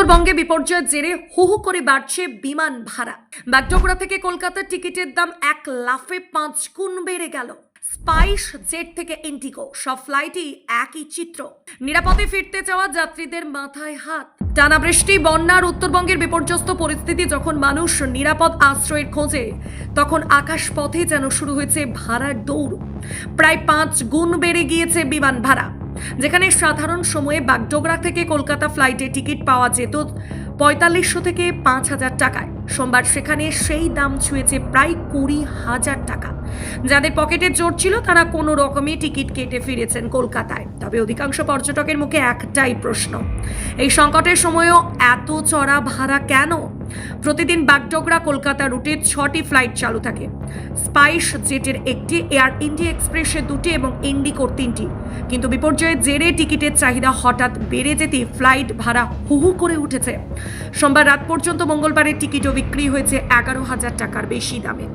উত্তরবঙ্গে বিপর্যয়ের জেরে হু হু করে বাড়ছে বিমান ভাড়া। বাগডোগরা থেকে কলকাতার টিকিটের দাম এক লাফে পাঁচ গুণ বেড়ে গেল। স্পাইস জেট থেকে ইন্ডিগো, সব ফ্লাইটই একই চিত্র। নিরাপদে ফিরতে চাওয়া যাত্রীদের মাথায় হাত। টানা বৃষ্টি বন্যার উত্তরবঙ্গের বিপর্যস্ত পরিস্থিতি যখন মানুষ নিরাপদ আশ্রয়ের খোঁজে, তখন আকাশ পথে যেন শুরু হয়েছে ভাড়ার দৌড়। প্রায় পাঁচ গুণ বেড়ে গিয়েছে বিমান ভাড়া। যেখানে সাধারণ সময়ে বাগডোগরা থেকে কলকাতা ফ্লাইটে টিকিট পাওয়া যেত পঁয়তাল্লিশশো থেকে পাঁচ হাজার টাকায়। সোমবার সেখানে সেই দাম ছুঁয়েছে প্রায় কুড়ি হাজার টাকা। যাদের পকেটে জোর ছিল, তারা কোনো রকমে টিকিট কেটে ফিরেছেন কলকাতায়। তবে অধিকাংশ পর্যটকের মুখে একটাই প্রশ্ন, এই সংকটের সময়ও এত চড়া ভাড়া কেন? প্রতিদিন বাগডোগরা কলকাতা রুটে ছটি ফ্লাইট চালু থাকে। স্পাইস জেটের একটি, এয়ার ইন্ডিয়া এক্সপ্রেসের দুটি এবং ইন্ডিকোর তিনটি। কিন্তু বিপর্যয়ের জেরে টিকিটের চাহিদা হঠাৎ বেড়ে যেতে ফ্লাইট ভাড়া হুহু করে উঠেছে। সোমবার রাত পর্যন্ত মঙ্গলবারের টিকিটও বিক্রি হয়েছে এগারো হাজার টাকার বেশি দামে।